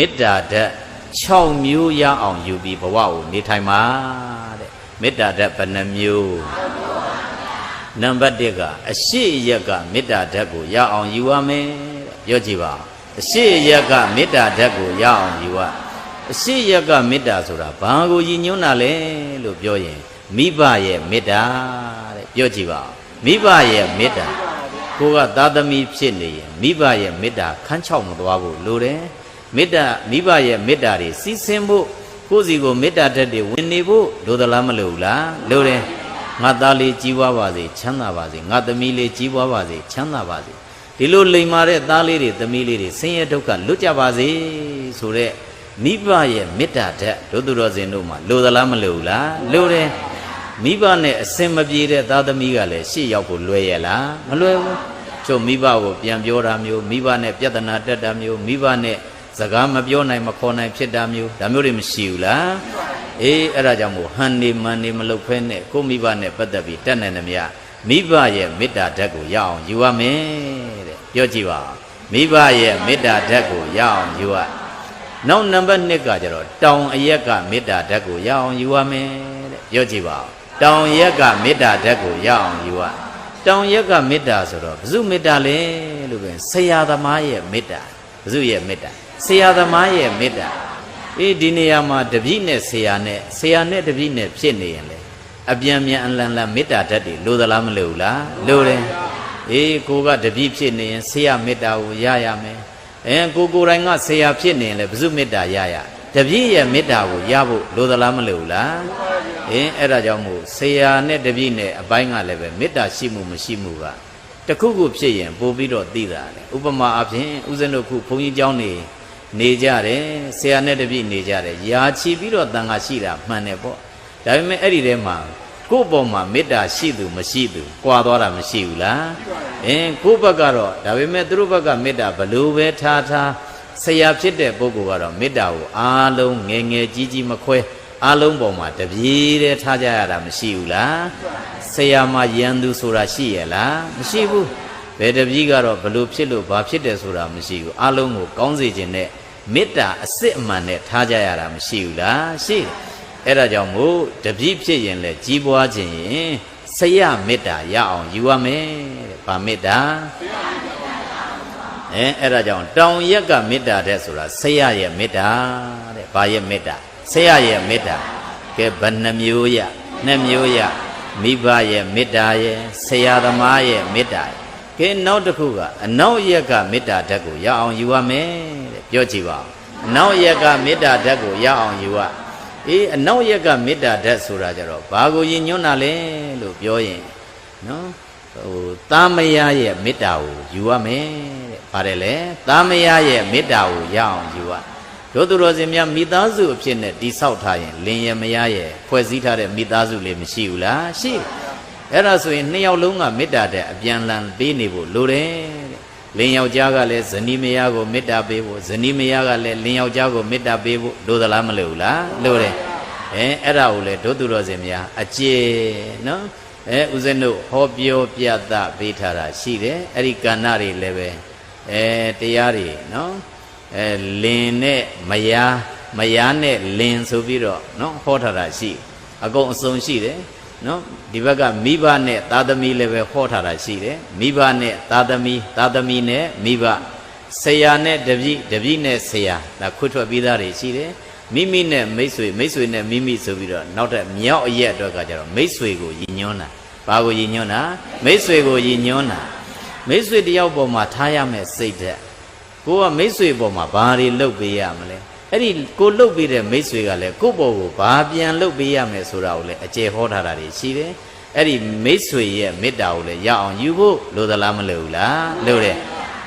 မေတ္တာဓာတ်6မျိုးရအောင်ယူပြီးဘဝကိုနေထိုင်ပါတဲ့မေတ္တာဓာတ်ဘယ်နှမျိုးနံပါတ်1ကအရှိရက်ကမေတ္တာဓာတ်ကိုရအောင်ယူရမယ်တဲ့ပြောကြည့်ပါဦးအရှိရက်ကမေတ္တာဓာတ်ကိုရအောင်ယူရအရှိရက်ကမေတ္တာဆိုတာဘာကိုရည်ညွှန်းတာလဲလို့ပြောရင်မိဘရဲ့မေတ္တာတဲ့ပြောကြည့်ပါဦးမိဘရဲ့မေတ္တာကိုကသာသမီဖြစ်နေရင်မိဘရဲ့မေတ္တာခန်းချောက်မသွားဘူးလိုတယ် မေတ္တာမိဘရဲ့မေတ္တာတွေစီးဆင်းဖို့ကိုယ့်စီကိုမေတ္တာဓာတ်တွေဝင်နေဖို့လိုသလားမလိုဘူးလားလိုတယ်ငါသားလေးကြီးပွားပါစေချမ်းသာပါစေငါသမီးလေးကြီးပွားပါစေချမ်းသာပါစေဒီလိုလိမ်မာတဲ့သားလေးတွေသမီးလေးတွေဆင်းရဲဒုက္ခလွတ်ကြပါစေဆိုတဲ့မိဘရဲ့မေတ္တာဓာတ်တို့သူတော်စင်တို့မှာလိုသလားမလိုဘူးလားလိုတယ်မိဘနဲ့အစင်မပြေတဲ့သားသမီးကလည်းရှေ့ရောက်ဖို့လွယ်ရဲ့လားမလွယ်ဘူးချို့မိဘကိုပြန်ပြောတာမျိုးမိဘနဲ့ပြဿနာတက်တာမျိုးမိဘနဲ့ စကားမပြောနိုင်မခေါ်နိုင်ဖြစ်တာမျိုးဒါမျိုးတွေမရှိဘူးလားအေးအဲ့ဒါကြောင့်မို့ဟန်နေမန်နေမလုပ်ဖဲနဲ့ကိုမိဘနဲ့ပတ်သက်ပြီးတက်နိုင်တယ်မြတ်မိဘရဲ့မေတ္တာဓာတ်ကိုရအောင်ယူရမယ်တဲ့ပြောကြည့်ပါမိဘရဲ့မေတ္တာဓာတ်ကိုရအောင်ယူရနောက်နံပါတ်1ကကျတော့တောင်အရက်ကမေတ္တာဓာတ်ကိုရအောင်ယူရမယ်တဲ့ပြောကြည့်ပါတောင်ရက်ကမေတ္တာဓာတ်ကိုရအောင်ယူရတောင်ရက်ကမေတ္တာဆိုတော့ဘု து မေတ္တာလဲလို့ပဲဆရာသမားရဲ့မေတ္တာ ဘု து ရဲ့မေတ္တာဆရာသမားရဲ့မေတ္တာအေးဒီနေရာမှာတပည့်နဲ့ဆရာနဲ့ဆရာနဲ့တပည့်နဲ့ဖြစ်နေရင်လေအပြန်မြန်အလန်လန်မေတ္တာဓာတ်တွေလိုသလားမလိုဘူးလားလိုတယ်အေးကိုကတပည့်ဖြစ်နေရင်ဆရာမေတ္တာကိုရရမယ်အဲကိုကိုယ်တိုင်ကဆရာဖြစ်နေရင်လေဘု து မေတ္တာရရတပည့်ရဲ့မေတ္တာကိုရဖို့လိုသလားမလိုဘူးလားအင်းအဲ့ဒါကြောင့်မို့ဆရာနဲ့တပည့်နဲ့အပိုင်းကလည်းပဲမေတ္တာရှိမှုမရှိမှုက တခုခုဖြစ်ရင်ပို့ပြီးတော့သိတာလေဥပမာအဖြစ်ဦးဇင်းတို့ခုဘုန်းကြီးကျောင်းနေနေကြတယ်ဆရာနဲ့တပည့်နေကြတယ်ယာချီပြီးတော့တန်ခါရှိတာမှန်တယ်ပေါ့ဒါပေမဲ့အဲ့ဒီထဲမှာကိုယ့်ဘောမှာမေတ္တာရှိသူမရှိသူကြွာသွားတာမရှိဘူးလားအင်းကိုယ့်ဘက်ကတော့ဒါပေမဲ့သူတို့ဘက်ကမေတ္တာဘလို့ပဲထားထားဆရာဖြစ်တဲ့ပုဂ္ဂိုလ်ကတော့မေတ္တာကိုအားလုံးငယ်ငယ်ကြီးကြီးမခွဲ အားလုံးပေါ်မှာတပြေးတည်းထားကြရတာမရှိဘူးလားဆရာမယံသူဆိုတာရှိရလားမရှိဘူးဘယ်တပည့်ကတော့ဘလို့ဖြစ်လို့ဘာဖြစ်တယ်ဆိုတာမရှိဘူးအားလုံးကိုကောင်းစေခြင်းနဲ့မေတ္တာအစစ်အမှန်နဲ့ထားကြရတာမရှိဘူးလားရှိတယ်အဲ့ဒါကြောင့်မို့တပည့်ဖြစ်ရင်လည်းကြီးပွားခြင်းရင်ဆရာမေတ္တာရအောင်ယူရမယ်တဲ့ဗာမေတ္တာအဲအဲ့ဒါကြောင့်တောင်ရက်ကမေတ္တာတဲ့ဆိုတာဆရာရဲ့မေတ္တာတဲ့ဘာရဲ့မေတ္တာ ဆရာရဲ့မေတ္တာကဲဘယ်နှမျိုးရနှစ်မျိုးရမိဘရဲ့မေတ္တာရဲ့ဆရာသမားရဲ့မေတ္တာကဲနောက်တစ်ခုကအနောက်ရက်ကမေတ္တာဓာတ်ကိုရအောင်ယူရမယ်တဲ့ပြောကြည့်ပါဦးအနောက်ရက်ကမေတ္တာဓာတ်ကိုရအောင်ယူရအေးအနောက်ရက်ကမေတ္တာဓာတ်ဆိုတာကြတော့ဘာကိုယဉ်ညွန်းတာလဲလို့ပြောရင်နော်ဟိုသားမယားရဲ့မေတ္တာကိုယူရမယ်တဲ့ပါတယ်လေသားမယားရဲ့မေတ္တာကိုရအောင်ယူရ တို့သူတော်စင်များမိသားစုအဖြစ်နဲ့တိဆောက်ထားရင်လင်ရမယားရဲ့ဖွဲ့စည်းထားတဲ့မိသားစုလေးမရှိဘူးလားရှိအဲ့ဒါဆိုရင်နှစ်ယောက်လုံးကမေတ္တာတဲ့အပြန်လန်ပေးနေဖို့လိုတယ်တဲ့လင်ယောက်ျားကလည်းဇနီးမယားကိုမေတ္တာပေးဖို့ဇနီးမယားကလည်းလင်ယောက်ျားကိုမေတ္တာပေးဖို့လိုသလားမလိုဘူးလားလိုတယ်အဲအဲ့ဒါကိုလေတို့သူတော်စင်များအကျေနော်အဲဦးဇင်းတို့ဟောပြောပြသပေးထားတာရှိတယ်အဲ့ဒီကဏ္ဍတွေလည်းပဲအဲတရားတွေနော် အဲလင်နဲ့မယားမယားနဲ့လင်ဆိုပြီးတော့နော်ဟောထားတာရှိ အကုန်အစုံရှိတယ်နော်ဒီဘက်ကမိဘနဲ့သားသမီးလည်းပဲဟောထားတာရှိတယ်မိဘနဲ့သားသမီးသားသမီးနဲ့မိဘဆရာနဲ့တပည့်တပည့်နဲ့ဆရာဒါခွတ်ထွက်ပြီးသားတွေရှိတယ်မိမိနဲ့မိတ်ဆွေမိတ်ဆွေနဲ့မိမိဆိုပြီးတော့နောက်ထပ်မြောက်အရက်အတွက်ကကျတော့မိတ်ဆွေကိုယဉ်ညွန်းတာဘာကိုယဉ်ညွန်းတာမိတ်ဆွေကိုယဉ်ညွန်းတာမိတ်ဆွေတယောက်ပေါ်မှာထားရမယ်စိတ်သက် ကိုကမိတ်ဆွေပေါ်မှာဘာတွေလုပ်ပေးရမလဲအဲ့ဒီကိုလုပ်ပေးတဲ့မိတ်ဆွေကလည်းကိုယ့်ဘော်ကိုဘာပြန်လုပ်ပေးရမယ်ဆိုတာကိုလည်းအကျေဟောထားတာတွေရှိတယ်အဲ့ဒီမိတ်ဆွေရဲ့မေတ္တာကိုလည်းရအောင်ယူဖို့လိုသလားမလိုဘူးလားလိုတယ်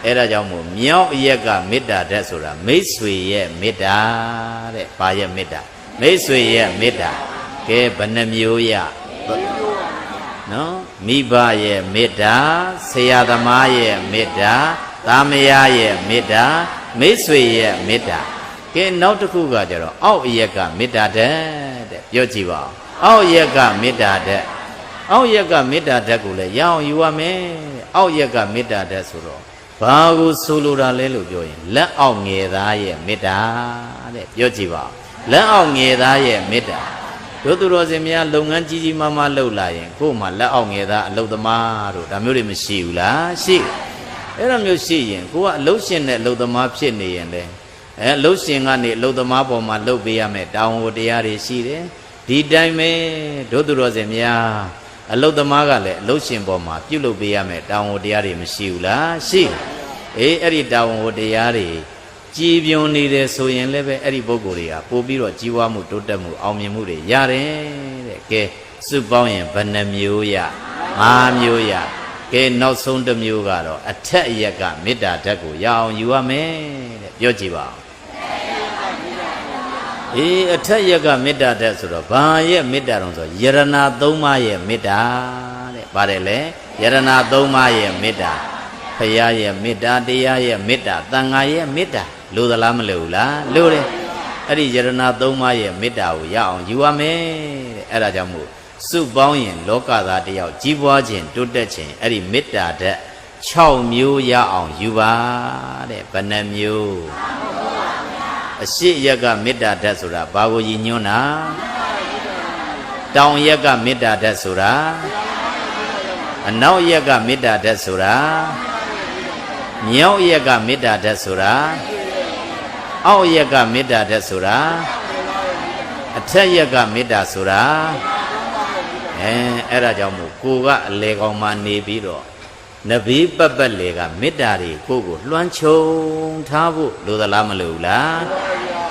အဲ့ဒါကြောင့်မို့မြောက်အရက်ကမေတ္တာဓာတ်ဆိုတာမိတ်ဆွေရဲ့မေတ္တာတဲ့ဘာရဲ့မေတ္တာမိတ်ဆွေရဲ့မေတ္တာကဲဘယ်နှမျိုးရနော်မိဘရဲ့မေတ္တာဆရာသမားရဲ့မေတ္တာ သားမယားရဲ့မေတ္တာမိတ်ဆွေရဲ့မေတ္တာကဲနောက်တစ်ခုကကြတော့အောက်အရက်ကမေတ္တာဓာတ်တဲ့ပြောကြည့်ပါဦးအောက်အရက်ကမေတ္တာဓာတ်အောက်ရက်ကမေတ္တာဓာတ်ကိုလည်းရအောင်ယူရမယ်တဲ့အောက်ရက်ကမေတ္တာဓာတ်ဆိုတော့ဘာကိုဆိုလိုတာလဲလို့ပြောရင်လက်အောက်ငယ်သားရဲ့မေတ္တာတဲ့ပြောကြည့်ပါဦးလက်အောက်ငယ်သားရဲ့မေတ္တာတို့သူတော်စင်များလုပ်ငန်းကြီးကြီးမားမားလုပ်လာရင်ကို့မှာလက်အောက်ငယ်သားအလုပ်သမားတို့ဒါမျိုးတွေမရှိဘူးလားရှိ အဲ့လိုမျိုးရှိရင်ကိုကအလုပ်ရှင်နဲ့အလုပ်သမားဖြစ်နေရင်လေအဲအလုပ်ရှင်ကနေအလုပ်သမားပေါ်မှာလုပ်ပေးရမယ်တောင်းဝတရားတွေရှိတယ်ဒီတိုင်းပဲတို့သူတော်စင်များအလုတ်သမားကလည်းအလုတ်ရှင်ပေါ်မှာပြုလုပ်ပေးရမယ်တာဝန်တရားတွေမရှိဘူးလားရှိအေးအဲ့ဒီတာဝန်တရားတွေကြည်ပြွန်နေတယ်ဆိုရင်လည်းပဲအဲ့ဒီပုဂ္ဂိုလ်တွေကပို့ပြီးတော့ကြီးဝါမှုတိုးတက်မှုအောင်မြင်မှုတွေရတယ်တဲ့ကဲစုပေါင်းရင်ဘယ်နှမျိုးရ၅မျိုးရ ကဲနောက်ဆုံးတစ်မျိုးကတော့အထက်အရက်ကမေတ္တာဓာတ်ကိုရအောင်ယူရမယ်တဲ့ပြောကြည့်ပါဦးအေးအထက်ရက်ကမေတ္တာဓာတ်ဆိုတော့ဘာရဲ့မေတ္တာတုံးဆိုယရနာသုံးပါးရဲ့မေတ္တာတဲ့ပါတယ်လေယရနာသုံးပါးရဲ့မေတ္တာဖရာရဲ့မေတ္တာတရားရဲ့မေတ္တာတန်ဃာရဲ့မေတ္တာလို့သလားမလို့လားလို့တယ်အဲ့ဒီယရနာသုံးပါးရဲ့မေတ္တာကိုရအောင်ယူရမယ်တဲ့အဲ့ဒါကြောင့်မို့ စုပေါင်းရင်လောကသားတယောက်ကြီးပွားခြင်းတိုးတက်ခြင်းအဲ့ဒီမေတ္တာဓာတ်6မျိုးရအောင်ယူပါတဲ့ဘယ်နှမျိုးအရှိရက်ကမေတ္တာဓာတ်ဆိုတာဘာကိုရည်ညွှန်းတာတောင်ရက်ကမေတ္တာဓာတ်ဆိုတာအနောက်ရက်ကမေတ္တာဓာတ်ဆိုတာမြောက်ရက်ကမေတ္တာဓာတ်ဆိုတာအောက်ရက်ကမေတ္တာဓာတ်ဆိုတာအထက်ရက်ကမေတ္တာဆိုတာ အဲအဲ့ဒါကြောင့်မို့ကိုကအလေကောင်မှနေပြီးတော့နဗီပပက်လေကမေတ္တာတွေကိုကိုလွှမ်းခြုံထားဖို့လိုသလားမလိုဘူးလား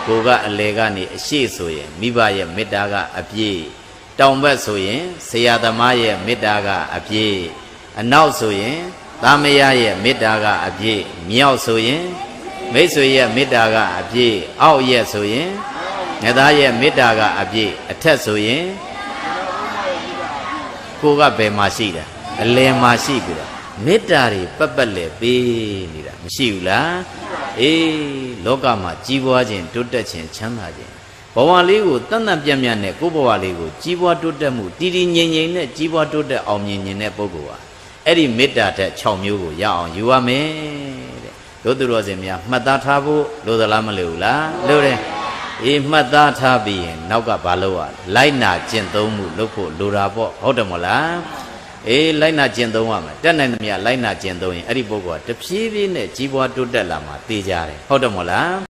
ကိုကအလေကနေအရှိဆိုရင်မိဘရဲ့မေတ္တာကအပြည့်တောင်ဘက်ဆိုရင်ဆရာသမားရဲ့မေတ္တာကအပြည့်အနောက်ဆိုရင်သားမယားရဲ့မေတ္တာကအပြည့်မြောက်ဆိုရင်မိတ်ဆွေရဲ့မေတ္တာကအပြည့်အောက်ရဲ့ဆိုရင်ငသားရဲ့မေတ္တာကအပြည့်အထက်ဆိုရင် ကိုကဘယ်မှာရှိတာအလယ်မှာရှိပြီလားမေတ္တာတွေပက်ပက်လေပေးနေတာမရှိဘူးလားအေးလောကမှာကြီးပွားခြင်းတိုးတက်ခြင်းချမ်းသာခြင်းဘဝလေးကိုတန်တန်ပြန့်ပြန့်နဲ့ကိုယ့်ဘဝလေးကိုကြီးပွားတိုးတက်မှုတည်တည်ငြိမ်ငြိမ်နဲ့ကြီးပွားတိုးတက်အောင်မြင်မြင်တဲ့ပုဂ္ဂိုလ်ဟာအဲ့ဒီမေတ္တာတဲ့6မျိုးကိုရအောင်ယူရမယ်တဲ့တို့သူတော်စင်များမှတ်သားထားဖို့လိုသလားမလိုဘူးလားလိုတယ် အေးမှတ်သားထားပြီးရင်နောက်ကဘာလုပ်ရလိုက်နာကျင့်သုံးမှုလုပ်ဖို့လိုတာပေါ့ဟုတ်တယ်မဟုတ်လားအေးလိုက်နာကျင့်သုံးရမယ်တက်နိုင်သမျှလိုက်နာကျင့်သုံးရင်အဲ့ဒီပုဂ္ဂိုလ်ကတဖြည်းဖြည်းနဲ့ကြီးပွားတိုးတက်လာမှာသိကြတယ်ဟုတ်တယ်မဟုတ်လား